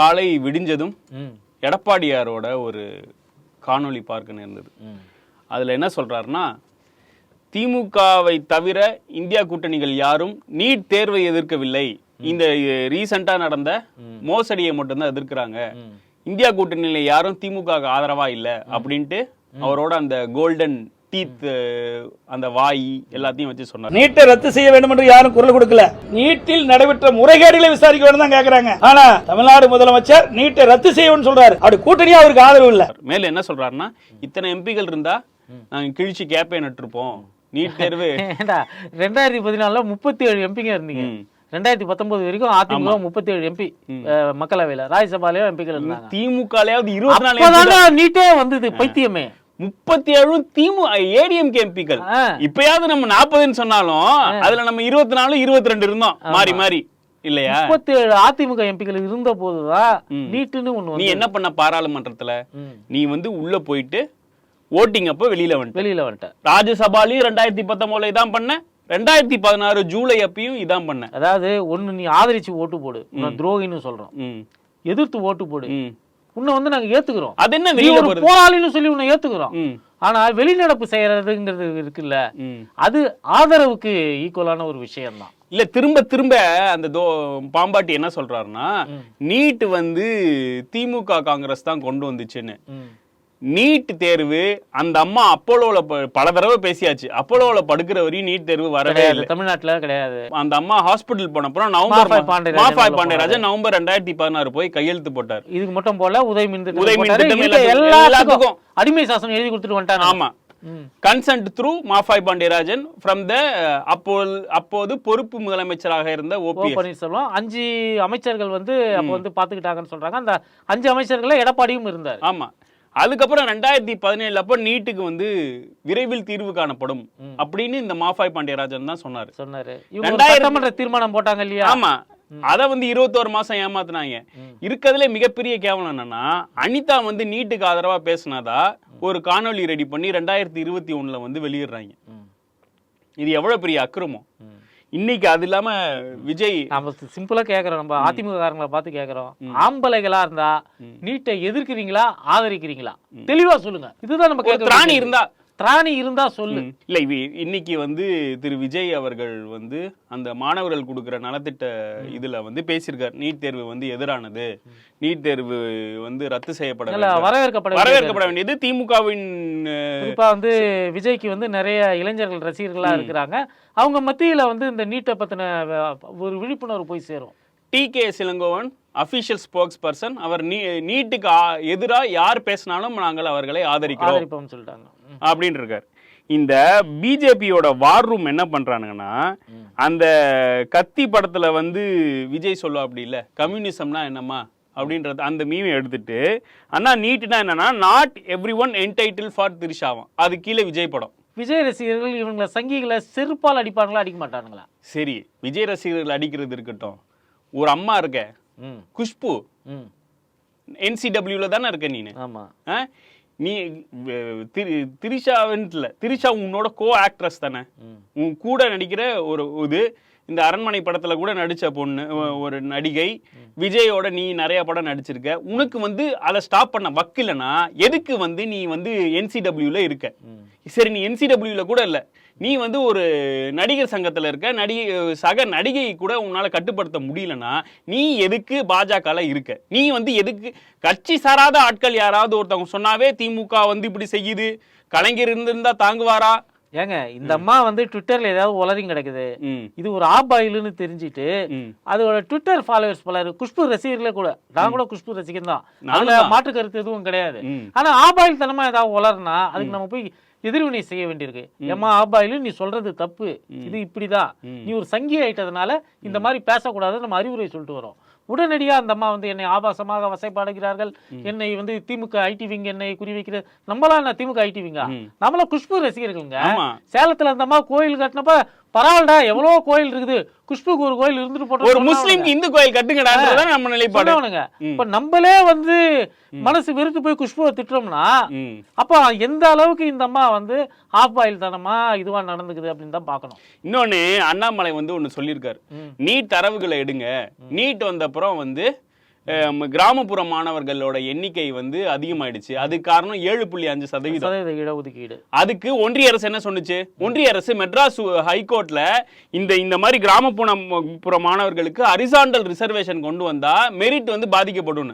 காலை விடிஞ்சதும் எடப்பாடியாரோட ஒரு காணொளி பார்க்க நேர்ந்தது. அதுல என்ன சொல்றாருன்னா திமுகவை தவிர இந்தியா கூட்டணிகள் யாரும் நீட் தேர்வை எதிர்க்கவில்லை. இந்த ரீசெண்டா நடந்த மோசடியை மட்டும்தான் எதிர்க்கிறாங்க. இந்தியா கூட்டணியில யாரும் திமுக ஆதரவா இல்ல அப்படின்ட்டு அவரோட அந்த கோல்டன் டீத் அந்த வாய் எல்லாத்தையும் வச்சு சொன்னார். நீட்டை ரத்து செய்ய வேண்டும் என்று யாரும் குரல் கொடுக்கல. நீட்டில் நடைபெற்ற முறைகேடுகளை விசாரிக்க வேண்டும் தான் கேக்குறாங்க. ஆனா தமிழ்நாடு முதலமைச்சர் நீட்டை ரத்து செய்யணும்னு சொல்றாரு. அப்படி கூட்டணியா அவருக்கு ஆதரவு இல்ல. மேல என்ன சொல்றாருன்னா இத்தனை எம்பிகள் இருந்தா நாங்க கிழிச்சு கேப்பே நட்டிருப்போம். நீட் தேர்வு. ரெண்டாயிரத்தி பதினாலுல முப்பத்தி ஏழு எம்பிங்க இருந்தீங்க. ரெண்டாயிரத்தி பத்தொன்பது வரைக்கும் அதிமுக முப்பத்தி ஏழு எம்பி மக்களவையில ராஜ்யசபாலயும் எம்பிக்கள் இருந்தாங்க. திமுகலயாவது இருபத்தி நாலு அப்பதானே நீட்டே வந்தது பைத்தியமே. முப்பத்தி ஏழு திமு ஏடிஎம்கே எம்பிக்கள். இப்பயாவது நம்ம நாற்பதுன்னு சொன்னாலும் அதுல நம்ம இருபத்தி நாலு இருபத்தி ரெண்டு இருந்தோம் மாறி மாறி. இல்லையா? முப்பத்தி ஏழு அதிமுக எம்பிக்கள் இருந்த போதுதான் நீட்டுன்னு ஒண்ணு நீ என்ன பண்ண பாராளுமன்றத்துல. நீ வந்து உள்ள போயிட்டு ஓட்டிங் அப்போ வெளியில வந்துட்ட. வெளியில வந்துட்டேன் ராஜ்யசபாலையும் ரெண்டாயிரத்தி பத்தொன்பதுல இதான் பண்ண. ரெண்டாயிரத்தி பதினாறு ஜூலை அப்பயும் இதான் பண்ண. அதாவது ஒண்ணு நீ ஆதரிச்சு ஓட்டு போடு. உன்னை துரோகின்னு சொல்றோம். எதிர்த்து ஓட்டு போடு. உன்னை வந்து நாங்க ஏத்துக்கிறோம். அது என்ன வெளியில ஒரு போராளின்னு சொல்லி உன்னை ஏத்துக்கிறோம். ஆனா வெளிநடப்பு செய்யறதுங்கிறது இருக்குல்ல அது ஆதரவுக்கு ஈக்குவலான ஒரு விஷயம்தான். இல்ல திரும்ப திரும்ப அந்த தோ பாம்பாட்டி என்ன சொல்றாருன்னா நீட் வந்து திமுக காங்கிரஸ் தான் கொண்டு வந்துச்சுன்னு. நீட் தேர்வு அந்த அம்மா அப்போலோல ப- பல தடவை பேசியாச்சு. அப்போலோல படுக்கிற வரையும் நீட் தேர்வு வரவே இல்லை. தமிழ்நாட்டுல கிடையாது. அந்த அம்மா ஹாஸ்பிட்டல் போனப்புறம் நவம்பர் மாஃபாய் பாண்டியராஜன் நவம்பர் ரெண்டாயிரத்தி பதினாறு போய் கையெழுத்து போட்டார். இதுக்கு மட்டும் போல உதய் மின் உதய் மின் எல்லாத்துக்கும்-. அடிமை சாசனம் எழுதி கொடுத்துட்டு வந்துட்டாங்க. ஆமா. Consent through Mafoi Pandiarajan from the அப்போது அப்போது பொறுப்பு முதலமைச்சராக இருந்த ஓ பன்னீர்செல்வம். அஞ்சு அமைச்சர்கள் வந்து அப்ப வந்து பாத்துக்கிட்டாங்கன்னு சொல்றாங்க. அந்த அஞ்சு அமைச்சர்கள எடப்பாடியும் இருந்தார். ஆமா. அதுக்கப்புறம் ரெண்டாயிரத்தி பதினேழுல அப்போ நீட்டுக்கு வந்து விரைவில் தீர்வு காணப்படும். அப்படின்னு இந்த மாஃபாய் பாண்டியராஜன் தான் சொன்னாரு. சொன்னாரு. சட்டமன்ற தீர்மானம் போட்டாங்க இல்லையா? ஆமா. அத வந்து இருபத்தோரு மாசம் ஏமாத்துனாங்க. இருக்கிறதுல மிகப்பெரிய கேவலம் என்னன்னா அனிதா வந்து நீட்டுக்கு ஆதரவா பேசினாதா ஒரு காணொளி ரெடி பண்ணி ரெண்டாயிரத்தி இருபத்தி ஒண்ணுல வந்து வெளியிடுறாங்க. இது எவ்வளவு பெரிய அக்கிரமம். இன்னைக்கு அது இல்லாம விஜய் நம்ம சிம்பிளா கேக்குறோம். நம்ம அதிமுக காரங்களை பார்த்து கேக்குறோம். ஆம்பளைகளா இருந்தா நீட்டை எதிர்க்கிறீங்களா ஆதரிக்கிறீங்களா? தெளிவா சொல்லுங்க. இதுதான் நம்ம திராணி. இருந்தா திராணி இருந்தா சொல்லு. இல்ல இன்னைக்கு வந்து திரு விஜய் அவர்கள் வந்து அந்த மாணவர்கள் கொடுக்கிற நலத்திட்ட இதுல வந்து பேசியிருக்காரு. நீட் தேர்வு வந்து எதிரானது. நீட் தேர்வு வந்து ரத்து செய்யப்பட. வரவேற்கப்பட. வரவேற்கப்பட வேண்டியது திமுகவின் குறிப்பா வந்து விஜய்க்கு வந்து நிறைய இளைஞர்கள் ரசிகர்களா இருக்கிறாங்க. அவங்க மத்தியில வந்து இந்த நீட்டை பத்தின ஒரு விழிப்புணர்வு போய் சேரும். T K Elangovan official spokesperson. அவர் நீ நீட்டுக்கு ஆ- எதிரா யார் பேசினாலும் நாங்கள் அவர்களை ஆதரிக்கிறோம். சொல்லிட்டாங்க. அப்படின்னு இருக்கார் இந்த பிஜேபியோட வார் ரூம் என்ன பண்றானுங்கன்னா அந்த கத்தி படத்துல வந்து விஜய் சொல்லுவா அப்படி இல்ல கம்யூனிசம்னா என்னம்மா? அப்படின்றது அந்த மீமை எடுத்துட்டு அண்ணா நீட்னா என்னன்னா not every one entitled for திரிஷாவும். அது கீழே விஜய் படம். விஜய் ரசிகர்கள் இவங்களை சங்கிகளை செருப்பால் அடிப்பாங்களா அடிக்க மாட்டானுங்களா? சரி விஜய் ரசிகர்கள் அடிக்கிறது இருக்கட்டும். ஒரு அம்மா இருக்க குஷ்பு என்சிடபிள்யூல தானே இருக்க நீனு. ஆமா? நீ திரி- திரிஷாவன்ட்ல திரிஷா உன்னோட கோ ஆக்ட்ரஸ் தானே. உன் கூட நடிக்கிற ஒரு இது இந்த அரண்மனை படத்துல கூட நடிச்ச பொண்ணு ஒரு நடிகை விஜயோட நீ நிறைய படம் நடிச்சிருக்க. உனக்கு வந்து அதை ஸ்டாப் பண்ண வக்கில்லைன்னா எதுக்கு வந்து நீ வந்து என்சிடபிள்யூல இருக்க? சரி நீ என்சிடபிள்யூல கூட இல்ல. நீ வந்து ஒரு நடிகர் சங்கத்துல இருக்க நடிகை சக நடிகை கூட உன்னால கட்டுப்படுத்த முடியலன்னா நீ எதுக்கு பாஜகல இருக்க? நீ வந்து எதுக்கு கட்சி சாராத ஆட்கள் யாராவது ஒருத்தவங்க சொன்னாவே திமுக வந்து இப்படி செய்யுது கலைஞர் இருந்திருந்தா தாங்குவாரா? ஏங்க இந்த அம்மா வந்து ட்விட்டர்ல ஏதாவது உலரிங் கிடக்குது. இது ஒரு ஆபாயிலுன்னு தெரிஞ்சுட்டு ம். அதோட ட்விட்டர் ஃபாலோவர்ஸ் பலர் குஷ்பு ரசிகர்களே கூட நான் கூட குஷ்பு ரசிகன் தான். அதுல. மாற்று கருத்து எதுவும் கிடையாது. ஆனா ஆபாயில் தனமா ஏதாவது உலர்னா அதுக்கு நம்ம போய் எதிர்வினை செய்ய வேண்டியிருக்கு. ஏமா ஆபாயிலு நீ சொல்றது தப்பு. இது இப்படிதான். நீ ஒரு சங்கி ஆயிட்டதுனால இந்த மாதிரி பேசக்கூடாதுன்னு நம்ம அறிவுரை சொல்லிட்டு வரோம். உடனடியா அந்த அம்மா வந்து என்னை ஆபாசமாக வசைப்பாடுகிறார்கள். என்னை வந்து திமுக ஐடி விங் என்னை குறிவைக்கிறது. நம்மளாம் என்ன திமுக ஐடி விங்கா? நம்மள குஷ்பு ரசிகர்களுங்க. சேலத்துல அந்த அம்மா கோயில் கட்டினப்ப பரவாயில்லடா எவ்வளவோ கோயில் இருக்குது. குஷ்புக்கு ஒரு கோயில் இருந்துட்டு போட்டோம் ஒரு. முஸ்லீம்க்கு இந்து கோயில் கட்டுங்கடான்றதுதான் நம்ம நிலைப்பாடு. சொன்னவனுங்க இப்ப நம்மளே வந்து மனசு வெறுத்து போய் குஷ்புவை திட்டுறோம்னா அப்ப எந்த அளவுக்கு இந்த அம்மா வந்து ஆஃப் ஆயில் தானமா இதுவா நடந்துக்குது அப்படின்னு தான் பார்க்கணும். இன்னொன்னு அண்ணாமலை வந்து ஒன்னு சொல்லியிருக்காரு. நீட் தரவுகளை எடுங்க. நீட் வந்த அப்புறம் வந்து கிராமப்புற மாணவர்களோட எண்ணிக்கை வந்து அதிகமாயிடுச்சு. அதுக்கு காரணம் ஏழு புள்ளி அஞ்சு சதவீதம். சதவீத இடஒதுக்கீடு. அதுக்கு ஒன்றிய அரசு என்ன சொன்னுச்சு? ஒன்றிய அரசு மெட்ராஸ் ஹைகோர்ட்ல இந்த இந்த மாதிரி கிராமப்புற புற மாணவர்களுக்கு அரிசாண்டல் ரிசர்வேஷன் கொண்டு வந்தா மெரிட் வந்து பாதிக்கப்படும்.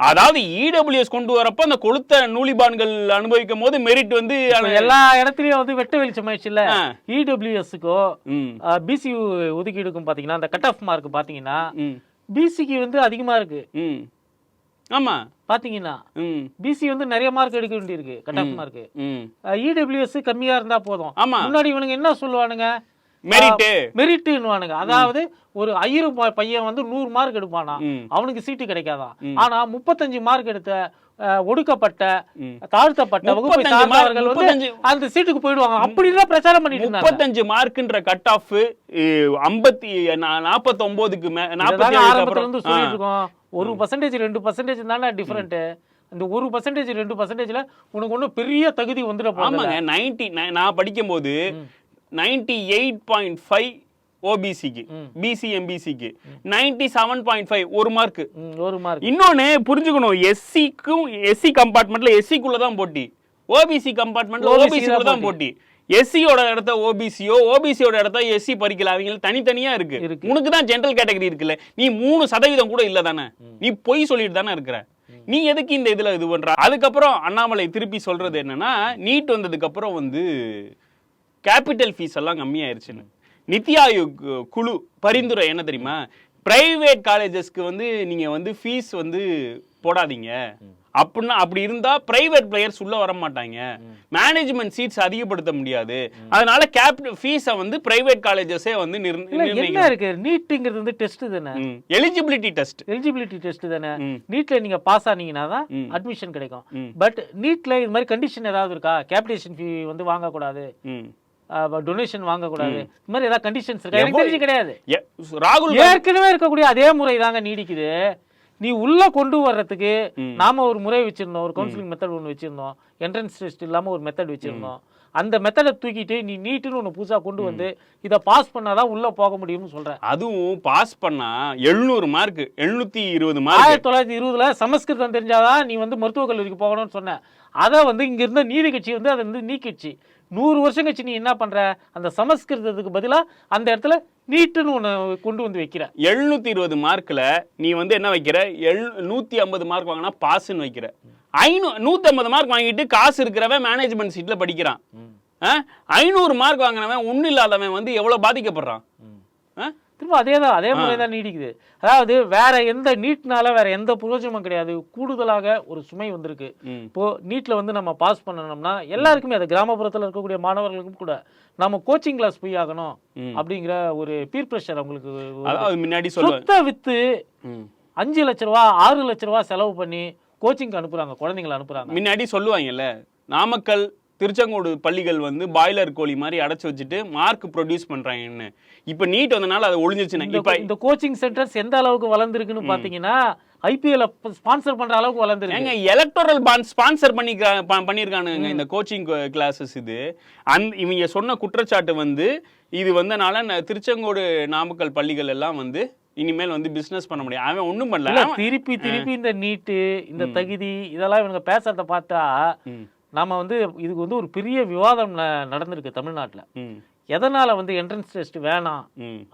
அதாவது இடபிள்யூஎஸ் கொண்டு வரப்ப அந்த கொளுத்த நூலிபான்கள் அனுபவிக்கும் போது மெரிட் வந்து எல்லா இடத்துலயும் வந்து வெட்ட வெளிச்சம் ஆயிடுச்சுல்ல ஆ. இடபிள்யூஎஸ்க்கோ ம், பிசி ஒதுக்கீடுக்கும் பாத்தீங்கன்னா அந்த கட் ஆஃப் மார்க் பாத்தீங்கன்னா பிசிக்கு வந்து அதிகமா இருக்கு. ஆமா. பாத்தீங்கன்னா ம், பிசி வந்து நிறைய மார்க் எடுக்க வேண்டியிருக்கு. Cut off mark. இடபிள்யூஎஸ் கம்மியா இருந்தா போதும். ஆமா. முன்னாடி இவனுங்க என்ன சொல்லுவானுங்க? மெரிட்டு மெரிட்டுன்னுவானுங்க அதாவது ஒரு ஐயரு ப- பையன் வந்து நூறு மார்க் எடுப்பானா. அவனுக்கு சீட்டு கிடைக்காதான் ஆனா முப்பத்தஞ்சு மார்க் எடுத்த ஒடுக்கப்பட்ட. தாழ்த்தப்பட்ட வகுப்பை 35 mark, சார்ந்தவர்கள் வந்து 35 அந்த சீட்டுக்கு போயிடுவாங்க. அப்படிதான் பிரச்சாரம் பண்ணிட்டு முப்பத்தஞ்சு மார்க்ன்ற கட் ஆஃப் ஐம்பத்தி நாற்பத்தி இருக்கோம். ஒரு பர்சன்டேஜ் ரெண்டு பர்சன்டேஜ் தானே டிஃபரெண்ட் இந்த ஒரு பர்சன்டேஜ் ரெண்டு பர்சன்டேஜ்ல உனக்கு ஒன்றும் பெரிய தகுதி வந்துட ஆமாங்க நைன்டி நான் படிக்கும்போது நைன்டி எயிட் பாயிண்ட் ஃபைவ் ஓபிசிக்கு பிசி எம்பிசிக்கு நைன்டி செவன் பாயிண்ட் ஃபைவ் ஒரு மார்க் ஒரு மார்க் இன்னொன்னு புரிஞ்சுக்கணும் எஸ்சிக்கும் எஸ்சி கம்பார்ட்மெண்ட்ல எஸ்சிக்குள்ள தான் போட்டி. ஓபிசி கம்பார்ட்மெண்ட்ல ஓபிசிக்குள்ள தான் போட்டி. எஸ்சியோட இடத்த ஓபிசியோ ஓபிசியோட இடத்த எஸ்சி பறிக்கல அவங்க தனித்தனியா இருக்கு. இருக்கு. உனக்கு தான் ஜெனரல் கேட்டகரி இருக்குல்ல நீ மூணு சதவீதம் கூட இல்ல தானே. நீ பொய் சொல்லிட்டு தானே இருக்கிற. நீ எதுக்கு இந்த இதுல இது பண்ற? அதுக்கப்புறம் அண்ணாமலை திருப்பி சொல்றது என்னன்னா நீட் வந்ததுக்கு அப்புறம் வந்து கேபிட்டல் ஃபீஸ் எல்லாம் கம்மியாயிருச்சுன்னு. நித்தி ஆயோக் குழு பரிந்துரை என்ன தெரியுமா? பிரைவேட் காலேஜஸ்க்கு வந்து நீங்க வந்து ஃபீஸ் வந்து போடாதீங்க. அப்படின்னா அப்படி இருந்தா பிரைவேட் பிளேயர்ஸ் உள்ள வர மாட்டாங்க மேனேஜ்மெண்ட் சீட்ஸ் அதிகப்படுத்த முடியாது. அதனால கேப் ஃபீஸை வந்து பிரைவேட் காலேஜஸே வந்து என்ன இருக்கு? நீட்டுங்கிறது வந்து டெஸ்ட் தானே? எலிஜிபிலிட்டி டெஸ்ட் எலிஜிபிலிட்டி டெஸ்ட் தானே. நீட்ல நீங்க பாஸ் ஆனீங்கன்னா தான். அட்மிஷன் கிடைக்கும். பட் நீட்ல இது மாதிரி கண்டிஷன் ஏதாவது இருக்கா? கேபிடேஷன் ஃபீ வந்து வாங்கக்கூடாது. டொனேஷன் வாங்கக்கூடாது. இது மாதிரி ஏதாவது கண்டிஷன்ஸ் இருக்கா? எனக்கு தெரிஞ்சு கிடையாது. ராகுல் ஏற்கனவே இருக்கக்கூடிய அதே முறை தாங்க நீடிக்குது. நீ உள்ள கொண்டு வர்றதுக்கு நாம ஒரு முறை வச்சிருந்தோம் ஒரு கவுன்சிலிங் மெத்தட் ஒன்று வச்சிருந்தோம். என்ட்ரன்ஸ் டெஸ்ட் இல்லாம ஒரு மெத்தட் வச்சிருந்தோம். அந்த மெத்தடை தூக்கிட்டு நீ நீட்டுன்னு ஒன்று புதுசா கொண்டு வந்து இதை பாஸ் பண்ணாதான் உள்ள போக முடியும்னு சொல்றேன். அதுவும் பாஸ் பண்ணா எழுநூறு மார்க் எழுநூத்தி இருபது மார்க் ஆயிரத்தி தொள்ளாயிரத்தி இருபதுல சமஸ்கிருதம் தெரிஞ்சாதான் நீ வந்து மருத்துவக் கல்லூரிக்கு போகணும்னு சொன்ன. அதை வந்து இங்க இருந்த நீதி கட்சி வந்து அதை வந்து நீக்கிடுச்சு. நூறு வருஷம் கழிச்சு நீ என்ன பண்ற? அந்த சமஸ்கிருதத்துக்கு பதிலா அந்த இடத்துல நீட்டுன்னு ஒண்ணு கொண்டு வந்து வைக்கிற. எழுநூத்தி இருபது மார்க்ல நீ வந்து என்ன வைக்கிற? எழு நூத்தி ஐம்பது மார்க் வாங்கினா பாஸ்ன்னு வைக்கிற. ஐநூ நூத்தி ஐம்பது மார்க் வாங்கிட்டு காசு இருக்கிறவன் மேனேஜ்மெண்ட் சீட்ல படிக்கிறான்? ஐநூறு மார்க் வாங்கினவன் ஒன்றும் இல்லாதவன் வந்து எவ்வளவு பாதிக்கப்படுறான்? திரும்ப அதே தான் அதே முறை தான் நீடிக்குது. அதாவது வேற எந்த நீட்னால வேற எந்த பிரயோஜனமும் கிடையாது. கூடுதலாக ஒரு சுமை வந்திருக்கு. இப்போ நீட்ல வந்து நம்ம பாஸ் பண்ணணும்னா எல்லாருக்குமே அது கிராமப்புறத்துல இருக்கக்கூடிய மாணவர்களுக்கும் கூட நம்ம கோச்சிங் கிளாஸ் போய் ஆகணும் அப்படிங்கிற ஒரு பீர் ப்ரெஷர் அவங்களுக்கு முன்னாடி சுத்த வித்து. அஞ்சு லட்ச ரூபா ஆறு லட்ச ரூபா செலவு பண்ணி கோச்சிங் அனுப்புறாங்க குழந்தைங்களை அனுப்புறாங்க. முன்னாடி சொல்லுவாங்கல்ல நாமக்கல் திருச்செங்கோடு பள்ளிகள் வந்து பாய்லர் கோழி மாதிரி அடைச்சு வச்சுட்டு மார்க் ப்ரொடியூஸ் பண்றாங்கன்னு. இப்ப நீட் வந்தனால அதை ஒளிஞ்சிச்சுன்னு இப்ப இந்த கோச்சிங் சென்டர்ஸ் எந்த அளவுக்கு வளர்ந்துருக்குன்னு பாத்தீங்கன்னா ஐபிஎல் ஸ்பான்சர் பண்ற அளவுக்கு வளர்ந்துருக்கு. ஏங்க எலக்டோரல் பாண்ட் ஸ்பான்சர் பண்ணி பண்ணியிருக்கானுங்க இந்த கோச்சிங் கிளாஸஸ் இது. அந் இவங்க சொன்ன குற்றச்சாட்டு வந்து இது வந்தனால திருச்செங்கோடு நாமக்கல் பள்ளிகள் எல்லாம் வந்து இனிமேல் வந்து பிசினஸ் பண்ண முடியும். அவன் ஒண்ணும் பண்ணல. திருப்பி திருப்பி இந்த நீட்டு இந்த தகுதி இதெல்லாம் இவங்க பேசுறத பார்த்தா நாம வந்து இதுக்கு வந்து ஒரு பெரிய விவாதம் நடந்திருக்கு தமிழ்நாட்டுல எதனால வந்து என்ட்ரன்ஸ் டெஸ்ட் வேணாம்.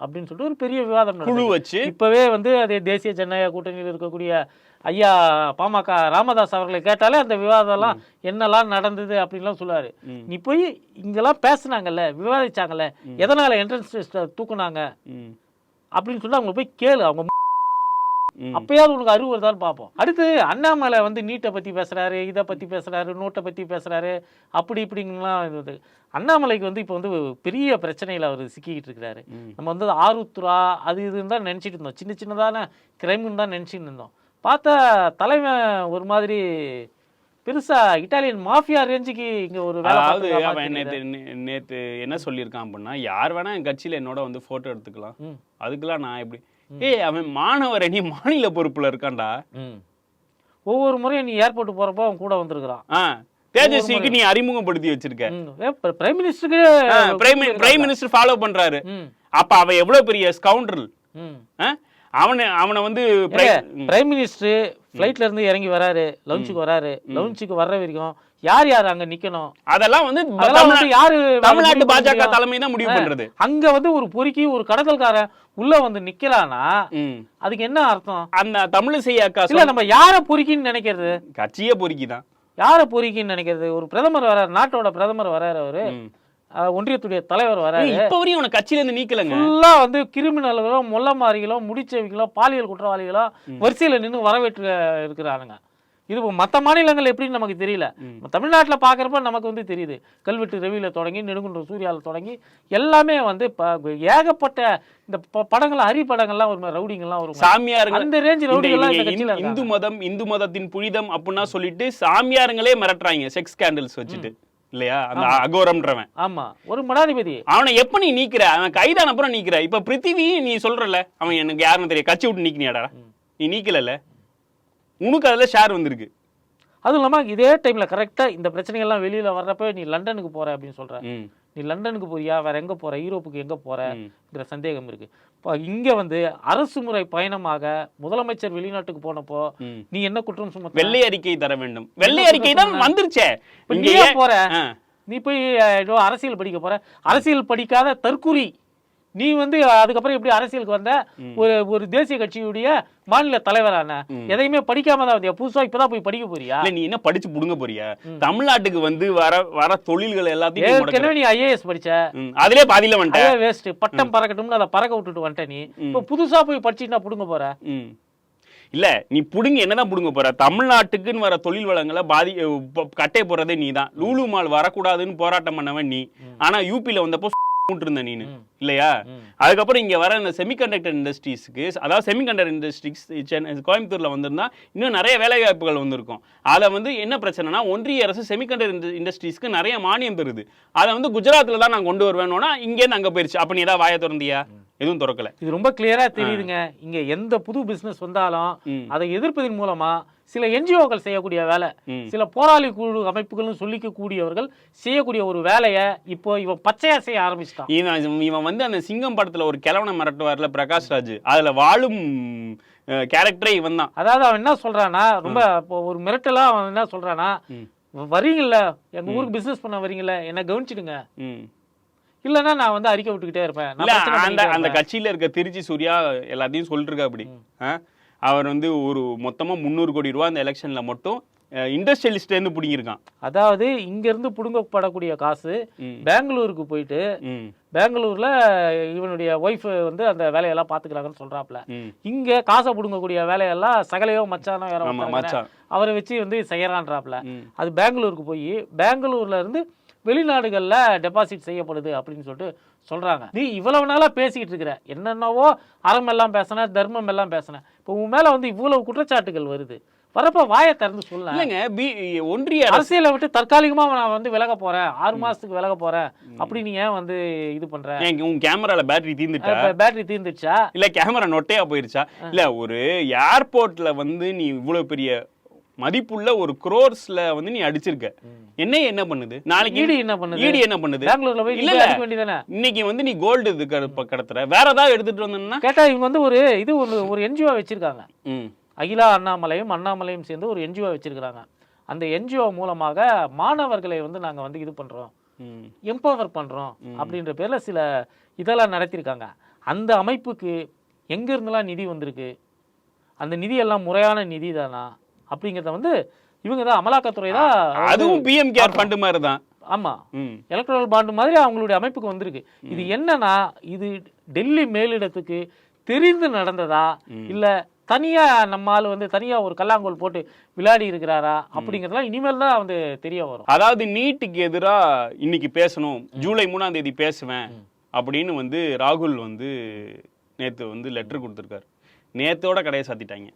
அப்படின்னு சொல்லிட்டு ஒரு பெரிய விவாதம் குழு. வச்சு இப்பவே வந்து அதே தேசிய ஜனநாயக கூட்டணியில் இருக்கக்கூடிய ஐயா பாமக ராமதாஸ் அவர்களை கேட்டாலே அந்த விவாதம் எல்லாம் என்னெல்லாம் நடந்தது அப்படின்லாம் சொல்லுவாரு. நீ போய் இங்கெல்லாம் பேசுனாங்கல்ல விவாதிச்சாங்கல்ல எதனால என்ட்ரன்ஸ் டெஸ்ட் தூக்குனாங்க அப்படின்னு சொல்லி அவங்க போய் கேளு அவங்க. அப்பயாவது உனக்கு அறிவு வருதான்னு பார்ப்போம். அடுத்து அண்ணாமலை வந்து நீட்டை பத்தி பேசுறாரு இதை பத்தி பேசுறாரு நோட்டை பத்தி பேசுறாரு அப்படி இப்படிங்கலாம் இது அண்ணாமலைக்கு வந்து இப்போ வந்து பெரிய பிரச்சனையில் அவர் சிக்கிக்கிட்டு இருக்கிறாரு. நம்ம வந்து ஆருத்ரா அது இதுன்னு தான் நினச்சிட்டு இருந்தோம். சின்ன சின்னதான கிரைம்னு தான் நினச்சிட்டு இருந்தோம். பார்த்தா தலைவன் ஒரு மாதிரி பெருசா இட்டாலியன் மாஃபியா ரேஞ்சுக்கு இங்க ஒரு அதாவது அவன் நேத்து நேத்து என்ன சொல்லியிருக்கான் அப்படின்னா யார் வேணா என் கட்சியில என்னோட வந்து போட்டோ எடுத்துக்கலாம். அதுக்கெல்லாம் நான் எப்படி ஏய் அவன் மாணவர் அணி மாநில பொறுப்புல இருக்கான்டா. ஒவ்வொரு முறையும் நீ ஏர்போர்ட் போறப்போ அவன் கூட வந்திருக்கிறான். தேஜஸ்விக்கு நீ அறிமுகப்படுத்தி வச்சிருக்க. பிரைம் மினிஸ்டருக்கு பிரைம் பிரைம் மினிஸ்டர் ஃபாலோ பண்றாரு. அப்ப அவன் எவ்வளவு பெரிய ஸ்கவுண்டர் அவனை அவனை வந்து. பிரைம் மினிஸ்டர் ஃப்ளைட்ல இருந்து இறங்கி வராரு லவுஞ்சுக்கு வராரு. லவுஞ்சுக்கு வர்ற வரைக்கும் யார் யார் அங்க நிக்கணும்? அதெல்லாம் வந்து யாரு தமிழ்நாட்டு பாஜக? தலைமை தான் முடிவு பண்றது. அங்க வந்து ஒரு பொறுக்கி ஒரு கடத்தல்காரன் உள்ள வந்து நிக்கலானா. அதுக்கு என்ன அர்த்தம்? அந்த தமிழிசை அக்கா இல்ல நம்ம யார பொறுக்கின்னு நினைக்கிறது? கட்சியே பொறுக்கிதான். யார பொறுக்கின்னு நினைக்கிறது? ஒரு பிரதமர் வராரு நாட்டோட பிரதமர் வராரு அவரு. ஒன்றியத்துடைய தலைவர் ஏய், இப்ப வரையும் அவனை கட்சியில இருந்து நீக்கலங்க. ஃபுல்லா வந்து கிரிமினல்களோ மொல்லமாரிகளோ முடிச்சவிகளோ பாலியல் குற்றவாளிகளோ வரிசையில நின்னு வரவேற்று இருக்கிறானுங்க. இது மத்த மாநிலங்கள் எப்படின்னு நமக்கு தெரியல. தமிழ்நாட்டுல பாக்குறப்ப நமக்கு வந்து தெரியுது. கல்வெட்டு ரவியில தொடங்கி நெடுங்குன்ற சூர்யால தொடங்கி எல்லாமே வந்து ஏகப்பட்ட இந்த படங்கள் ஹரி படங்கள்லாம் ஒரு ரவுடிங்கெல்லாம் வரும். சாமியாருங்க அந்த ரேஞ்ச் ரவுடிகள்லாம் இந்த. மதம் இந்து மதத்தின் புனிதம் அப்படின்னா சொல்லிட்டு சாமியாருங்களே மிரட்டுறாங்க செக்ஸ் கேண்டல்ஸ் வச்சுட்டு. இல்லையா? அந்த அகோரம்ன்றவன். ஆமா. ஒரு மடாதிபதி. அவனை எப்ப நீ நீக்கிற? அவன் கைதான அப்புறம் நீக்கிற. இப்ப பிருத்திவி நீ சொல்றல. அவன் எனக்கு யாருன்னு தெரியும் கட்சி விட்டு நீக்கினியாடா? நீ நீக்கலல்ல. உனக்கு அதுல ஷேர் வந்திருக்கு. அதுவும் இல்லாம இதே டைம்ல கரெக்டா இந்த பிரச்சனைகள்லாம் வெளியில வர்றப்ப நீ லண்டனுக்கு போற அப்படின்னு சொல்ற. ம். நீ லண்டனுக்கு போறியா? வேற எங்க போற? யூரோப்புக்கு எங்க ம். போறங்கிற சந்தேகம் இருக்கு. இப்போ இங்க வந்து அரசு முறை பயணமாக முதலமைச்சர் வெளிநாட்டுக்கு போனப்போ. நீ என்ன குற்றம் சுமத்த வெள்ளை அறிக்கை தர வேண்டும். வெள்ளை அறிக்கை தான் வந்துருச்சே. இப்ப இங்க நீ ஏன் ஏன்- போற. நீ போய் ஏதோ அரசியல் படிக்க போற. அரசியல் படிக்காத தற்குறி நீ வந்து அதுக்கப்புறம் எப்படி அரசியலுக்கு வந்த? ஒரு ஒரு தேசிய கட்சியுடைய மாநில தலைவரான. எதையுமே படிக்காம தான் வந்தியா? புதுசா இப்பதான் போய் படிக்க போறியா? நீ என்ன படிச்சு புடுங்க போறியா? தமிழ்நாட்டுக்கு வந்து வர வர தொழில்கள் எல்லாத்தையும். ஏற்கனவே நீ ஐஏஎஸ் படிச்ச. ம். அதிலே பாதியில வந்துட்ட. வேஸ்ட் பட்டம் பறக்கட்டும்னு அதை பறக்க விட்டுட்டு வந்துட்ட நீ. இப்போ புதுசா போய் படிச்சுட்டு புடுங்க போற. இல்ல நீ புடுங்க என்னதான் புடுங்க போற? தமிழ்நாட்டுக்குன்னு வர தொழில் வளங்களை பாதி கட்டை போறதே நீ தான் லூலு மால் வரக்கூடாதுன்னு போராட்டம் பண்ணவன் நீ. ஆனா யூபில வந்தப்போ இருந்த நீனு. இல்லையா? அதுக்கப்புறம் இங்க வர இந்த செமிகண்டக்டர் இண்டஸ்ட்ரீஸ்க்கு அதாவது செமிகண்டக்டர் இண்டஸ்ட்ரீஸ் கோயம்புத்தூர்ல வந்திருந்தா இன்னும் நிறைய வேலை வாய்ப்புகள் வந்திருக்கும். அதை வந்து என்ன பிரச்சனைனா ஒன்றிய அரசு செமிகண்டக்டர் இண்டஸ்ட்ரீஸ்க்கு நிறைய மானியம் தருது அதை வந்து குஜராத்ல தான் நான் கொண்டு வருவேன்னா இங்கேருந்து அங்க போயிருச்சு. அப்ப நீ ஏதாவது வாயை திறந்தியா? எதுவும் திறக்கல. இது ரொம்ப கிளியரா தெரியுதுங்க. இங்க எந்த புது பிசினஸ் வந்தாலும். அதை எதிர்ப்பதன் மூலமா சில என்ஜிஓக்கள் செய்யக்கூடிய வேலை. சில போராளி குழு அமைப்புகளும் சொல்லிக்க கூடியவர்கள் செய்யக்கூடிய ஒரு வேலையை இப்போ இவன் பச்சையா செய்ய ஆரம்பிச்சிட்டான். இவன் இவன் வந்து அந்த சிங்கம் படத்துல ஒரு கிழவனை மிரட்டுவார்ல பிரகாஷ் ராஜ். அதுல வாழும் கேரக்டரே இவன் தான். அதாவது அவன் என்ன சொல்றானா ரொம்ப ஒரு மிரட்டலா அவன் என்ன சொல்றானா வரீங்கல்ல எங்க ஊருக்கு பிசினஸ் பண்ண வரீங்கல்ல என்ன கவனிச்சிடுங்க. இல்லைன்னா நான் வந்து அறிக்கை விட்டுக்கிட்டே இருப்பேன். அந்த அந்த. கட்சியில இருக்க திருச்சி சூர்யா எல்லாத்தையும் சொல்லிட்டு இருக்கா அப்படி? அவர் வந்து ஒரு மொத்தமா முந்நூறு கோடி ரூபா அந்த எலெக்ஷன்ல மட்டும் இண்டஸ்ட்ரியலிஸ்ட் இருந்து பிடிங்கிருக்கான் அதாவது இங்க இருந்து புடுங்கப்படக்கூடிய காசு. பெங்களூருக்கு போயிட்டு பெங்களூர்ல இவனுடைய ஒய்ஃப் வந்து அந்த வேலையெல்லாம் பாத்துக்கிறாங்கன்னு சொல்றாப்ல ம். இங்க காசை புடுங்கக்கூடிய வேலையெல்லாம் சகலையோ மச்சானோ யாரோ. அவரை வச்சு வந்து செய்யறான்றாப்ல ம். அது பெங்களூருக்கு போய் பெங்களூர்ல இருந்து வெளிநாடுகள்ல டெபாசிட் செய்யப்படுது அப்படின்னு சொல்லிட்டு சொல்றாங்க. நீ இவ்வளவு நாளா பேசிக்கிட்டு இருக்கிற. என்னென்னவோ அறம் எல்லாம் பேசின தர்மம் எல்லாம் பேசின. இப்போ உன் மேல வந்து இவ்வளவு குற்றச்சாட்டுகள் வருது. வரப்ப வாயை திறந்து சொல்ல. இல்லைங்க பி ஒன்றிய அரசு அரசியலை விட்டு தற்காலிகமா நான் வந்து விலக போறேன். ஆறு மாசத்துக்கு விலக போறேன். அப்படி நீ ஏன் வந்து இது பண்ற? ஏன் உன் கேமரால பேட்டரி தீர்ந்துட்டா பேட்டரி தீர்ந்துச்சா இல்ல கேமரா நொட்டையா போயிருச்சா? இல்ல ஒரு ஏர்போர்ட்ல வந்து நீ இவ்வளவு பெரிய மதிப்புள்ள ஒரு குரோர்ஸ்ல வந்து நீ அடிச்சிருக்க. என்ன என்ன பண்ணுது? நாளைக்கு ஈடி என்ன பண்ணுது? ஈடி என்ன பண்ணுது? பெங்களூர்ல போய் இல்ல இன்னைக்கு வந்து நீ கோல்டு இது கட- கடத்துற. வேற ஏதாவது எடுத்துட்டு வந்தோம்னா கேட்டா இவங்க வந்து ஒரு இது ஒரு ஒரு என்ஜிஓ வச்சிருக்காங்க. அகிலா அண்ணாமலையும் அண்ணாமலையும் சேர்ந்து ஒரு என்ஜிஓ வச்சிருக்காங்க அந்த என்ஜிஓ மூலமாக மாணவர்களை வந்து நாங்க வந்து இது பண்றோம். எம்பவர் பண்றோம் அப்படின்ற பேர்ல சில இதெல்லாம் நடத்தியிருக்காங்க. அந்த அமைப்புக்கு எங்க இருந்தெல்லாம் நிதி வந்திருக்கு? அந்த நிதி எல்லாம் முறையான நிதி தானா அப்படிங்கிறத வந்து இவங்க தான் அமலாக்கத்துறை தான் அதுவும் பிஎம் கேர் ஃபண்ட் மாதிரி தான் ஆமா. ம். எலக்ட்ரல் பாண்டு மாதிரி அவங்களுடைய அமைப்புக்கு வந்திருக்கு. இது என்னன்னா இது டெல்லி மேலிடத்துக்கு தெரிந்து நடந்ததா? இல்ல தனியா நம்ம ஆளு வந்து தனியா ஒரு கல்லாங்கோல் போட்டு விளையாடி இருக்கிறாரா? அப்படிங்கறதெல்லாம் இனிமேல் தான் வந்து தெரிய வரும். அதாவது நீட்டுக்கு எதிரா இன்னைக்கு பேசணும். ஜூலை மூணாம் தேதி பேசுவேன் அப்படின்னு வந்து ராகுல் வந்து நேத்து வந்து லெட்டர் கொடுத்துருக்காரு. நேத்தோட கடையை சாத்திட்டாங்க.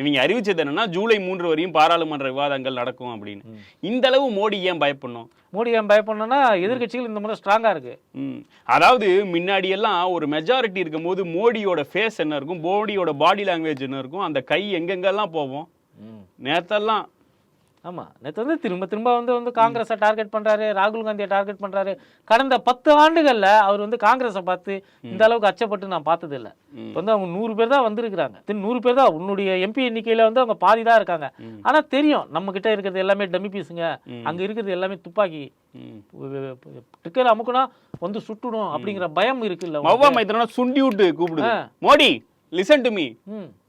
இவங்க அறிவிச்சது என்னன்னா ஜூலை மூன்று வரையும் பாராளுமன்ற விவாதங்கள் நடக்கும் அப்படின்னு. இந்த அளவு மோடி ஏன் பயப்படணும்? மோடி ஏன் பயப்படணும்னா எதிர்க்கட்சிகள் இந்த முறை ஸ்ட்ராங்கா இருக்கு. அதாவது முன்னாடி எல்லாம் ஒரு மெஜாரிட்டி இருக்கும்போது மோடியோட ஃபேஸ் என்ன இருக்கும்? மோடியோட பாடி லாங்குவேஜ் என்ன இருக்கும்? அந்த கை எங்கெங்கெல்லாம் போவோம் நேத்தெல்லாம் ஆமா நேத்து வந்து திரும்ப திரும்ப வந்து வந்து காங்கிரஸை டார்கெட் பண்றாரு ராகுல் காந்தியை டார்கெட் பண்றாரு கடந்த பத்து ஆண்டுகள்ல அவர் வந்து காங்கிரஸை பார்த்து இந்த அளவுக்கு அச்சப்பட்டு நான் பார்த்தது இல்ல ம். இப்ப வந்து அவங்க நூறு பேர் தான் வந்திருக்கிறாங்க திரு நூறு பேர் தான் உன்னுடைய எம்பி எண்ணிக்கையில வந்து அவங்க பாதி தான் இருக்காங்க ம். ஆனா தெரியும் நம்ம கிட்ட இருக்கிறது எல்லாமே டம்மி பீஸுங்க. அங்க இருக்கிறது எல்லாமே துப்பாக்கி. டிக்கெட் அமுக்குனா வந்து சுட்டுடும் அப்படிங்கிற பயம் இருக்குல்ல மவ்வா உனக்கு? மைத்திரனா சுண்டி விட்டு கூப்பிடுது ஆ. Modi listen to me.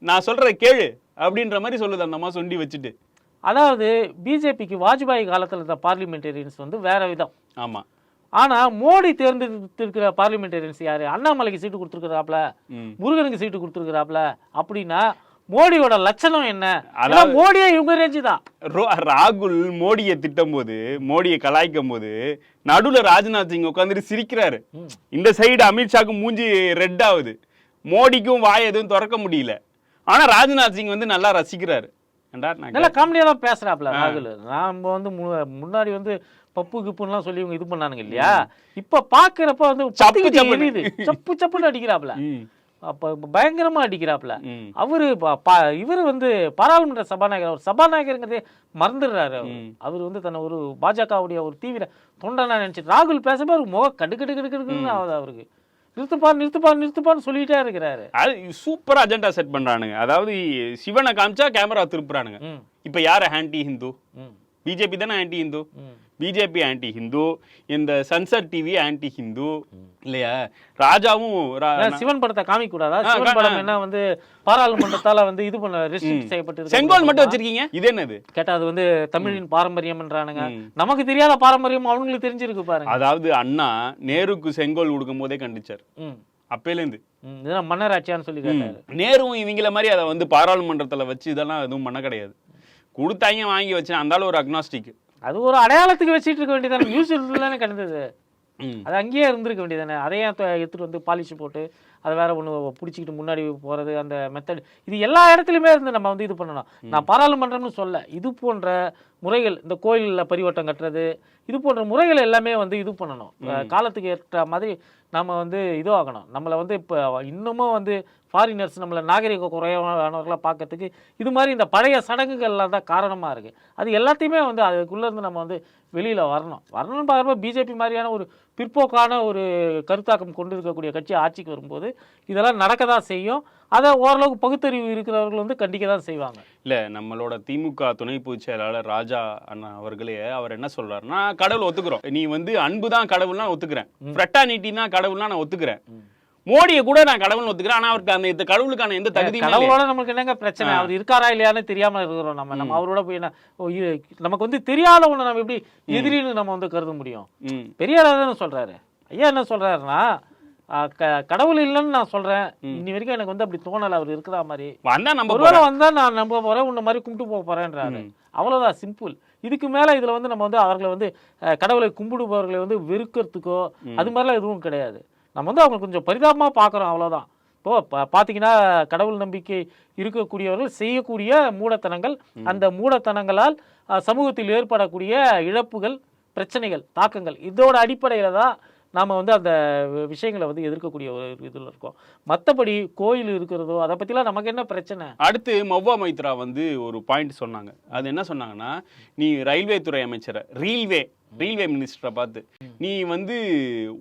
நான் சொல்றத கேளு அப்படின்ற மாதிரி சொல்லுது அந்த அம்மா சுண்டி வச்சுட்டு அதாவது பிஜேபிக்கு வாஜ்பாய் காலத்துல இருந்த பார்லிமெண்டேரியன்ஸ் வந்து வேற விதம். ஆமா. ஆனா மோடி தேர்ந்தெடுத்திருக்கிற பார்லிமெண்டேரியன்ஸ் யாரு? அண்ணாமலைக்கு சீட்டு கொடுத்துருக்கிறாப்ல. முருகனுக்கு சீட்டு கொடுத்துருக்கிறாப்ல. அப்படின்னா மோடியோட லட்சணம் என்ன? அதாவது மோடியே இவங்க ரேஞ்சு தான். ராகுல் மோடியை திட்டும் போது மோடியை கலாய்க்கும் போது நடுவுல ராஜ்நாத் சிங் உட்காந்துட்டு சிரிக்கிறாரு. இந்த சைடு அமித்ஷாக்கு மூஞ்சி ரெட் ஆகுது. மோடிக்கும் வாய் எதுவும் திறக்க முடியல. ஆனா ராஜ்நாத் சிங் வந்து நல்லா ரசிக்கிறாரு. நான் நல்ல காமெடியா தான் பேசுறாப்ல ராகுல். நாம வந்து முன்னாடி வந்து பப்பு கிப்புன்னுலாம் சொல்லி இவங்க இது பண்ணானுங்க இல்லையா? இப்ப பாக்குறப்ப வந்து. எரியுது சப்பு சப்புன்னு அடிக்கிறாப்ல. ம், அப்ப பயங்கரமா அடிக்கிறாப்ல. ம், அவரு இவரு வந்து பாராளுமன்ற சபாநாயகர். அவர் சபாநாயகருங்கிறதே மறந்துடுறாரு அவர். அவர் வந்து தன்னை ஒரு பாஜகவுடைய ஒரு தீவிர தொண்டனா நினைச்சு ராகுல் பேசும்போது அவருக்கு முகம் கடு கடு கடு கடுன்னு ஆகுது அவருக்கு. நிறுத்துப்பா நிறுத்துப்பா நிறுத்துப்பான்னு சொல்லிட்டே இருக்கிறாரு. அது சூப்பரா அஜெண்டா செட் பண்றானுங்க. அதாவது சிவனை காமிச்சா கேமரா திருப்புறானுங்க. இப்ப யாரு ஆன்டி ஹிந்து? பிஜேபி தானே ஆன்டி ஹிந்து ம் பிஜேபி ஆன்டி ஹிந்து இந்த சன்செட் டிவி ஆன்டி ஹிந்து இல்லையா? ராஜாவும் சிவன் படத்தை காமிக்க கூடாதா சிவன் படம் என்ன வந்து பாராளுமன்றத்தால வந்து இது பண்ண ரெஸ்ட்ரிக்ட் செய்யப்பட்டு செங்கோல் மட்டும் வச்சிருக்கீங்க? இது என்னது? கேட்டா அது வந்து தமிழின் பாரம்பரியம்ன்றானுங்க. நமக்கு தெரியாத பாரம்பரியம் அவங்களுக்கு தெரிஞ்சிருக்கு பாருங்க. அதாவது அண்ணா நேருக்கு செங்கோல் கொடுக்கும் போதே கண்டிச்சார். அப்பையிலேருந்து மன்னராட்சியான்னு சொல்லி நேருவும் இவங்கள மாதிரி அதை வந்து பாராளுமன்றத்துல வச்சு இதெல்லாம் எதுவும் பண்ண கிடையாது. கொடுத்தாங்க வாங்கி வச்சேன் அந்த ஆளு ஒரு அக்னாஸ்டிக் அது ஒரு அடையாளத்துக்கு வச்சிட்டு இருக்க வேண்டியதானே நியூஸ் தானே கிடந்தது. அது அங்கேயே இருந்திருக்க வேண்டியதானே அதையே எடுத்துட்டு வந்து பாலிஷ் போட்டு அதை வேற ஒன்று பிடிச்சிக்கிட்டு முன்னாடி போறது அந்த மெத்தட் இது எல்லா இடத்துலையுமே இருந்து நம்ம வந்து இது பண்ணணும். நான் பாராளுமன்றம்னு சொல்ல இது போன்ற முறைகள் இந்த கோயிலில் பரிவட்டம் கட்டுறது இது போன்ற முறைகள் எல்லாமே வந்து இது பண்ணணும். காலத்துக்கு ஏற்ற மாதிரி நம்ம வந்து இதுவாகணும். நம்மளை வந்து இப்போ இன்னமும் வந்து ஃபாரினர்ஸ் நம்மளை நாகரிக குறைவானவர்களாக பார்க்கறதுக்கு இது மாதிரி இந்த பழைய சடங்குகள்லாம் தான் காரணமாக இருக்குது அது எல்லாத்தையுமே வந்து அதுக்குள்ளேருந்து நம்ம வந்து வெளியில் வரணும். வரணும்னு பார்க்குறப்ப பிஜேபி மாதிரியான ஒரு பிற்போக்கான ஒரு கருத்தாக்கம் கொண்டு இருக்கக்கூடிய கட்சி ஆட்சிக்கு வரும்போது இதெல்லாம் நடக்க தான் செய்யும். அதை ஓரளவுக்கு பகுத்தறிவு இருக்கிறவர்கள் வந்து கண்டிக்க தான் செய்வாங்க. இல்ல நம்மளோட திமுக துணை பொதுச் செயலாளர் ராஜா அண்ணா அவர்களே அவர் என்ன சொல்றாருன்னா கடவுள் ஒத்துக்கிறோம். நீ வந்து அன்பு தான் கடவுள்னா ஒத்துக்கிறேன். ஃப்ரெட்டானிட்டி தான் கடவுள்னா நான் ஒத்துக்கிறேன். மோடியை கூட நான் கடவுள்னு ஒத்துக்கிறேன். ஆனா அவருக்கு அந்த இந்த கடவுளுக்கான எந்த இல்லை. கடவுளோட நமக்கு என்னங்க பிரச்சனை? அவர் இருக்காரா இல்லையான்னு தெரியாம இருக்கிறோம் நம்ம. நம்ம அவரோட போய் என்ன நமக்கு வந்து தெரியாத ஒண்ணு நம்ம எப்படி எதிரின்னு நம்ம வந்து கருத முடியும்? பெரியார் தானே சொல்றாரு? ஐயா என்ன சொல்றாருன்னா கடவுள் இல்லைன்னு நான் சொல்றேன். இன்னி வரைக்கும் எனக்கு வந்து அப்படி தோணல அவர் இருக்கிற மாதிரி. வந்தா நம்ம ஒருவேளை வந்தா நான் நம்ப போறேன் உன்ன மாதிரி கும்பிட்டு போக போறேன்றாரு. அவ்வளவுதான் சிம்பிள் இதுக்கு மேல இதுல வந்து நம்ம வந்து அவர்களை வந்து கடவுளை கும்பிடுபவர்களை வந்து வெறுக்கிறதுக்கோ அது மாதிரிலாம் எதுவும் கிடையாது. நம்ம வந்து அவங்க கொஞ்சம் பரிதாபமா பார்க்குறோம் அவ்வளவுதான். இப்போ பா- பாத்தீங்கன்னா கடவுள் நம்பிக்கை இருக்கக்கூடியவர்கள் செய்யக்கூடிய மூடத்தனங்கள் அந்த மூடத்தனங்களால் சமூகத்தில் ஏற்படக்கூடிய இழப்புகள் பிரச்சனைகள் தாக்கங்கள் இதோட அடிப்படையில தான் நாம வந்து அந்த விஷயங்களை வந்து எதிர்க்கக்கூடிய ஒரு இதில் இருக்கோம். மற்றபடி கோயில் இருக்கிறதோ அதை பற்றிலாம் நமக்கு என்ன பிரச்சனை? அடுத்து மவ்வா மைத்ரா வந்து ஒரு பாயிண்ட் சொன்னாங்க. அது என்ன சொன்னாங்கன்னா நீ ரயில்வே துறை அமைச்சரை ரயில்வே ரயில்வே மினிஸ்டரை பார்த்து நீ வந்து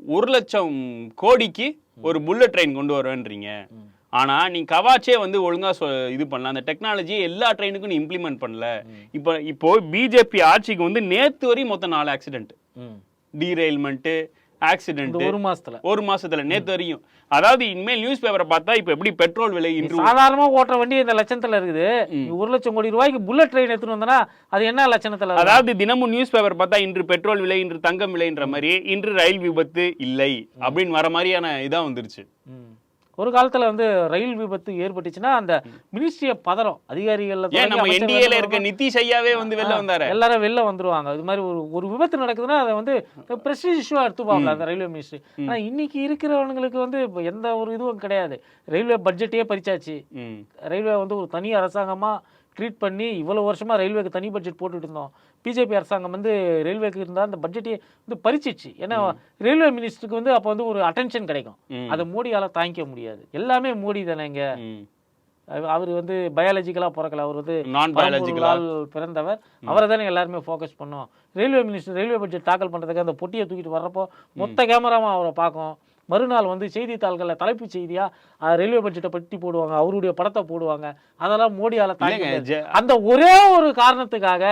ஒரு லட்சம் கோடிக்கு ஒரு புல்லட் ட்ரெயின் கொண்டு வருவேன்றீங்க. ஆனா நீ கவாச்சே வந்து ஒழுங்கா சொ- இது பண்ணல. அந்த டெக்னாலஜியை எல்லா ட்ரெயினுக்கும் நீ இம்ப்ளிமெண்ட் பண்ணல. இப்போ இப்போ பிஜேபி ஆட்சிக்கு வந்து நேத்து வரையும் மொத்தம் நாலு ஆக்சிடென்ட் டீரெயில்மெண்ட்டு ஆக்சிடென்ட் ஒரு மாசத்துல. ஒரு மாசத்துல. நேத்து வரையும். அதாவது இனிமேல் நியூஸ் பேப்பரை பார்த்தா இப்போ எப்படி பெட்ரோல் விலை இன்று சாதாரணமா ஓட்டுற வண்டி இந்த லட்சத்துல இருக்குது. ஒரு லட்சம் கோடி ரூபாய்க்கு புல்லட் ட்ரெயின் எடுத்துட்டு வந்தனா அது என்ன லட்சணத்துல? அதாவது தினமும் நியூஸ் பேப்பர் பார்த்தா இன்று பெட்ரோல் விலை இன்று தங்கம் விலைன்ற மாதிரி இன்று ரயில் விபத்து இல்லை அப்படின்னு வர மாதிரியான இதா வந்துருச்சு. ஒரு காலத்துல வந்து ரயில் விபத்து ஏற்பட்டுச்சுன்னா அந்த மினிஸ்ட்ரிய பதறம் அதிகாரிகள் ஏன் நம்ம என்டிஏல இருக்க நிதிஷ் ஐயாவே வந்து வெளில வந்தாரு. எல்லாரும் வெளில வந்துருவாங்க. இது மாதிரி ஒரு ஒரு விபத்து நடக்குதுன்னா அதை வந்து பிரஸ்டீஜ் இஷ்யூவா எடுத்துப்பாங்க அந்த ரயில்வே மினிஸ்ட்ரி ஆனா இன்னைக்கு இருக்கிறவங்களுக்கு வந்து எந்த ஒரு இதுவும் கிடையாது. ரயில்வே பட்ஜெட்டையே பறிச்சாச்சு. ரயில்வே வந்து ஒரு தனி அரசாங்கமா ட்ரீட் பண்ணி இவ்வளவு வருஷமா ரயில்வேக்கு தனி பட்ஜெட் போட்டுட்டு இருந்தோம். பிஜேபி அரசாங்கம் வந்து ரயில்வேக்கு இருந்தால் அந்த பட்ஜெட்டையே வந்து பறிச்சிச்சு. ஏன்னா ரயில்வே மினிஸ்டருக்கு வந்து அப்போ வந்து ஒரு அட்டென்ஷன் கிடைக்கும். அதை மோடியால தாங்கிக்க முடியாது. எல்லாமே மோடி தானேங்க. ம். அவர் வந்து பயாலஜிக்கலாக பிறக்கல. அவர் வந்து நான் பயாலஜிக்கலா பரம்பொருளால் பிறந்தவர். அவரை தானே எல்லாருமே ஃபோக்கஸ் பண்ணோம். ரயில்வே மினிஸ்டர் ரயில்வே பட்ஜெட் தாக்கல் பண்ணுறதுக்கு அந்த பொட்டியை தூக்கிட்டு வர்றப்போ மொத்த கேமராவும் அவரை பார்க்கும். மறுநாள் வந்து செய்தித்தாள்களில் தலைப்புச் செய்தியாக ரயில்வே பட்ஜெட்டை பற்றி போடுவாங்க அவருடைய படத்தை போடுவாங்க. அதெல்லாம் மோடியால் தாங்க அந்த ஒரே ஒரு காரணத்துக்காக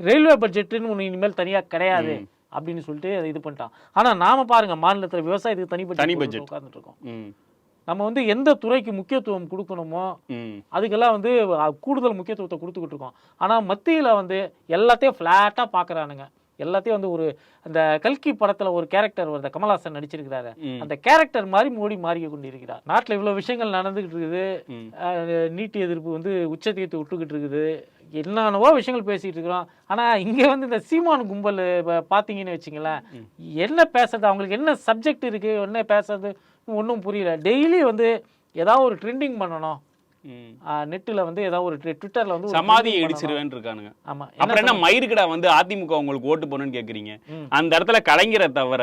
ரயில்வே பட்ஜெட்டுன்னு ஒன்று இனிமேல் தனியாக கிடையாது அப்படின்னு சொல்லிட்டு அதை இது பண்ணிட்டான். ஆனால் நாம பாருங்க மாநிலத்தில் விவசாயத்துக்கு தனி தனி பட்ஜெட் இருக்கோம். ம். நம்ம வந்து எந்த துறைக்கு முக்கியத்துவம் கொடுக்கணுமோ அதுக்கெல்லாம் வந்து கூடுதல் முக்கியத்துவத்தை கொடுத்துக்கிட்டு இருக்கோம். ஆனால் மத்தியில் வந்து எல்லாத்தையும் ஃப்ளாட்டாக பார்க்குறானுங்க எல்லாத்தையும் வந்து ஒரு அந்த கல்கி படத்தில் ஒரு கேரக்டர் வருது கமல்ஹாசன் நடிச்சிருக்கிறாரு. அந்த கேரக்டர் மாதிரி மோடி மாறி கொண்டிருக்கிறார். நாட்டில் இவ்வளோ விஷயங்கள் நடந்துகிட்டு இருக்குது. நீட்டு எதிர்ப்பு வந்து உச்சத்தையத்தை விட்டுக்கிட்டு இருக்குது. என்னென்னவோ விஷயங்கள் பேசிகிட்டு இருக்கிறோம். ஆனால் இங்கே வந்து இந்த சீமான் கும்பல் இப்ப பார்த்தீங்கன்னு வச்சுங்களேன் என்ன பேசுறது? அவங்களுக்கு என்ன சப்ஜெக்ட் இருக்குது என்ன பேசுறது? ஒன்றும் புரியல. டெய்லி வந்து ஏதாவது ஒரு ட்ரெண்டிங் பண்ணணும். நெட்டில் வந்து ஏதாவது ஒரு ட்விட்டரில் வந்து சமாதியை. இடிச்சிருவேன்னு இருக்கானுங்க ஆமா. அப்புறம் என்ன மயிருக்கடா வந்து அதிமுக உங்களுக்கு ஓட்டு போடணும்னு கேக்குறீங்க? ம். அந்த இடத்துல கலைஞரை தவிர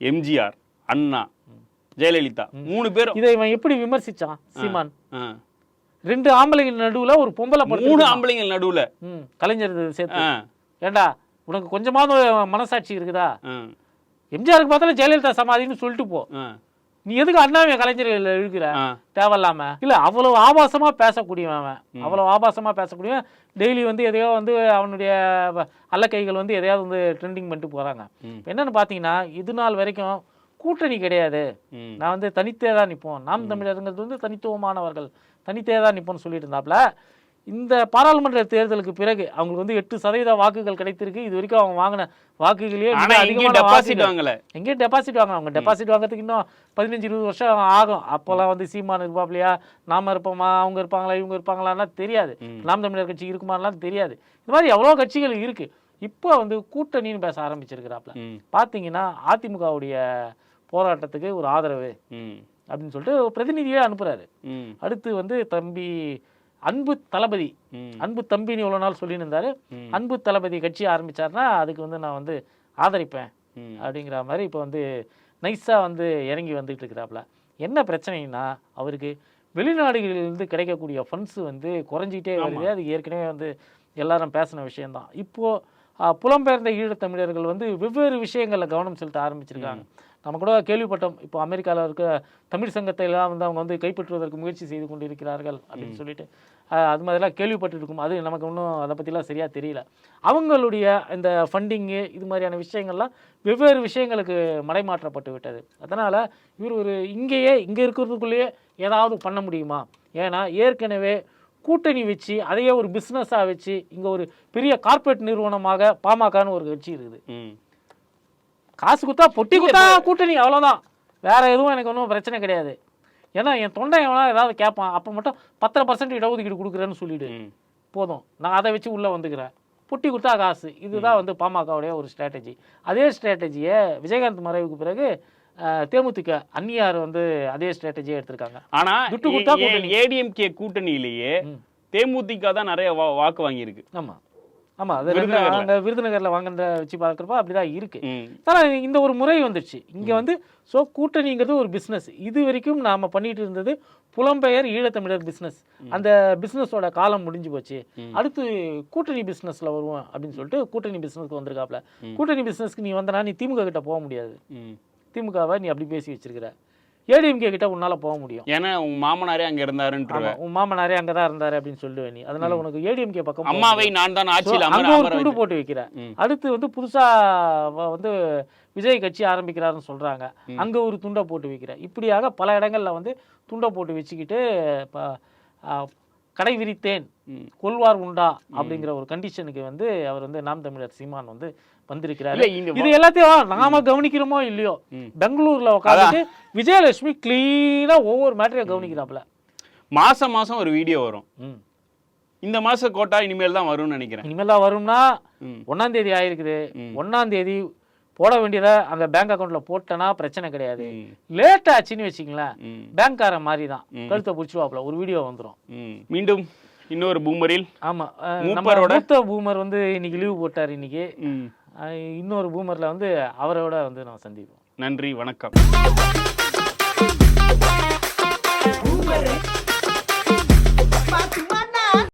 எம்ஜிஆர் அண்ணா ஜெயலலிதா மூணு பேரும் இதை இவன் எப்படி விமர்சிச்சான்? சீமான். ரெண்டு ஆம்பளைங்க நடுவுல ஒரு பொம்பளை மூணு படுத்து ஆம்பளைங்க நடுவுல. கலைஞர் சேர்த்து. ஏண்டா உனக்கு கொஞ்சமாவது மனசாட்சி இருக்குதா? எம்ஜிஆருக்கு பார்த்தாலும் ஜெயலலிதா சமாதின்னு சொல்லிட்டு போ. நீ எதுக்கு அண்ணாவிய கலைஞர் இழுக்கிற. தேவையில்லாம. இல்ல அவ்வளவு ஆபாசமா பேசக்கூடியவன் அவன். அவ்வளவு ஆபாசமா பேசக்கூடியவன். டெய்லி வந்து எதையோ வந்து அவனுடைய அல்லக்கைகள் வந்து எதையாவது வந்து ட்ரெண்டிங் பண்ணிட்டு போறாங்க. என்னன்னு பாத்தீங்கன்னா இது நாள் வரைக்கும் கூட்டணி கிடையாது. நான் வந்து தனித்தே தான் நிற்போம் நாம் தமிழருங்கிறது வந்து தனித்துவமானவர்கள். தனித்தே தான் நிற்போம்னு சொல்லிட்டு இருந்தாப்புல இந்த பாராளுமன்ற தேர்தலுக்கு பிறகு அவங்களுக்கு வந்து எட்டு சதவீத வாக்குகள் கிடைத்திருக்கு. இது வரைக்கும் அவங்க வாங்கின வாக்குகளே. டெபாசிட். வாங்கல. எங்கேயும் டெபாசிட் வாங்க அவங்க டெபாசிட் வாங்குறதுக்கு இன்னும் பதினஞ்சு இருபது வருஷம் ஆகும். அப்போல்லாம் வந்து சீமான் இருப்பாப்லையா நாம இருப்போமா? அவங்க இருப்பாங்களா? இவங்க இருப்பாங்களான்னா தெரியாது. நாம் தமிழர் கட்சி இருக்குமாலாம் தெரியாது. இந்த மாதிரி எவ்வளோ கட்சிகள் இருக்கு. இப்போ வந்து கூட்டணின்னு பேச ஆரம்பிச்சிருக்கிறாப்ல. ம், பார்த்தீங்கன்னா அதிமுகவுடைய போராட்டத்துக்கு ஒரு ஆதரவு அப்படின்னு சொல்லிட்டு பிரதிநிதியே அனுப்புறாரு. அடுத்து வந்து தம்பி அன்பு தளபதி. அன்பு தம்பின்னு இவ்வளோ நாள் ம். அன்பு தளபதி கட்சி ஆரம்பிச்சாருன்னா அதுக்கு வந்து நான் வந்து ஆதரிப்பேன். அப்படிங்கிற மாதிரி இப்போ வந்து நைஸாக வந்து இறங்கி வந்துட்டு இருக்கிறாப்புல என்ன பிரச்சனைனா அவருக்கு வெளிநாடுகளிலிருந்து கிடைக்கக்கூடிய ஃபண்ட்ஸ் வந்து குறைஞ்சிட்டே வருது. அது ஏற்கனவே வந்து எல்லாரும் பேசின விஷயம்தான். இப்போது புலம்பெயர்ந்த ஈழத்தமிழர்கள் வந்து வெவ்வேறு விஷயங்களில் கவனம் செலுத்த ஆரம்பிச்சிருக்காங்க. நம்ம கூட கேள்விப்பட்டோம் இப்போ அமெரிக்காவில் இருக்க தமிழ் சங்கத்தை எல்லாம் வந்து அவங்க வந்து கைப்பற்றுவதற்கு முயற்சி செய்து கொண்டிருக்கிறார்கள் அப்படின்னு சொல்லிட்டு அது மாதிரிலாம் கேள்விப்பட்டிருக்கும். அது நமக்கு இன்னும் அதை பற்றிலாம் சரியாக தெரியல. அவங்களுடைய இந்த ஃபண்டிங்கு இது மாதிரியான விஷயங்கள்லாம் வெவ்வேறு விஷயங்களுக்கு மடைமாற்றப்பட்டு விட்டது. அதனால் இவர் ஒரு இங்கேயே இங்கே இருக்கிறதுக்குள்ளேயே ஏதாவது பண்ண முடியுமா? ஏன்னா ஏற்கனவே கூட்டணி வச்சு அதையே ஒரு பிஸ்னஸாக வச்சு இங்கே ஒரு பெரிய கார்ப்பரேட் நிறுவனமாக பாமகன்னு ஒரு கட்சி இருக்குது. காசு குத்தா பொட்டி குத்தா கூட்டணி அவ்வளோதான் வேற எதுவும் எனக்கு ஒன்றும் பிரச்சனை கிடையாது ஏன்னா என் தொண்டை எவனா ஏதாவது கேட்பான் அப்போ மட்டும் பத்தரை பர்சன்ட் இடஒதுக்கீடு கொடுக்குறேன்னு சொல்லிடு ம். போதும் நான் அதை வச்சு உள்ளே வந்துக்கிறேன் பொட்டி கொடுத்தா காசு இதுதான் வந்து பாமகவுடைய ஒரு ஸ்ட்ராட்டஜி அதே ஸ்ட்ராட்டஜியை விஜயகாந்த் மறைவுக்கு பிறகு தேமுதிக அந்நியார் வந்து அதே ஸ்ட்ராட்டஜியை எடுத்திருக்காங்க ஆனா துட்டு கொடுத்தா கூட்டணி. ஏடிஎம்கே கூட்டணியிலேயே. தேமுதிக தான் நிறைய வா- வாக்கு வாங்கியிருக்கு ஆமாம் ஆமாம் அது. அங்கே விருதுநகரில் வாங்குறத வச்சு பார்க்குறப்ப அப்படிதான் இருக்கு. ம். ஆனால் இந்த ஒரு முறை வந்துடுச்சு இங்கே வந்து ஸோ கூட்டணிங்கிறது ஒரு பிஸ்னஸ் இது வரைக்கும் நாம் பண்ணிட்டு இருந்தது புலம்பெயர் ஈழத்தமிழர் பிஸ்னஸ் அந்த பிஸ்னஸோட காலம் முடிஞ்சு போச்சு. அடுத்து கூட்டணி பிஸ்னஸில் வருவோம் அப்படின்னு சொல்லிட்டு கூட்டணி பிஸ்னஸ்க்கு வந்திருக்காப்ல. கூட்டணி பிஸ்னஸ்க்கு நீ வந்தனா நீ திமுக கிட்ட போக முடியாது. திமுகவை நீ அப்படி பேசி வச்சிருக்கிற. ஏடிஎம்கே கிட்ட உன்னால போக முடியும். ஏன்னா உங்க மாமனாரே அங்க இருந்தாருன்ற உன் மாமனாரே அங்கே தான் இருந்தாரு அப்படின்னு சொல்லுவே நீ. அதனால உனக்கு ஏடிஎம்கே பக்கம் போக அம்மாவை நான் தான் ஆட்சியில் அங்க ஒரு துண்டு. போட்டு வைக்கிற. ம். அடுத்து வந்து புதுசா வந்து விஜய் கட்சி ஆரம்பிக்கிறாருன்னு சொல்றாங்க. அங்க ஒரு துண்டை போட்டு வைக்கிற. இப்படியாக பல இடங்கள்ல வந்து துண்டை போட்டு வச்சுக்கிட்டு ப- ஆ, கடை விரித்தேன். கொள்வார் உண்டா? அப்படிங்கிற ஒரு கண்டிஷனுக்கு வந்து அவர் வந்து நாம் தமிழர் சீமான் வந்து வந்திருக்கிறாரு. இது எல்லாத்தையும் நாம கவனிக்கிறோமோ இல்லையோ. பெங்களூர்ல உட்காந்துட்டு விஜயலட்சுமி கிளீனா ஒவ்வொரு மேட்டரையும் கவனிக்கிறாப்புல. மாசம் மாசம் ஒரு வீடியோ வரும். இந்த மாச கோட்டா இனிமேல் தான் வரும்னு நினைக்கிறேன். இனிமேல் வரும்னா ம். ஒன்னாம் தேதி ஆயிருக்குது. ஒன்னாம் தேதி போட வேண்டியதை அந்த பேங்க் அக்கௌண்ட்ல போட்டனா பிரச்சனை கிடையாது. லேட் ஆச்சுன்னு வச்சுங்களேன் ம். பேங்க்காரன் மாதிரி தான் கழுத்தை பிடிச்சிவாப்புல ஒரு வீடியோ வந்துரும். ம். மீண்டும் இன்னொரு பூமரில் ஆமா. நம்ம மூத்த பூமர் வந்து இன்னைக்கு லீவு போட்டார் இன்னைக்கு. இன்னொரு பூமர்ல வந்து அவரோட வந்து நம்ம சந்திப்போம். நன்றி வணக்கம். பூமரு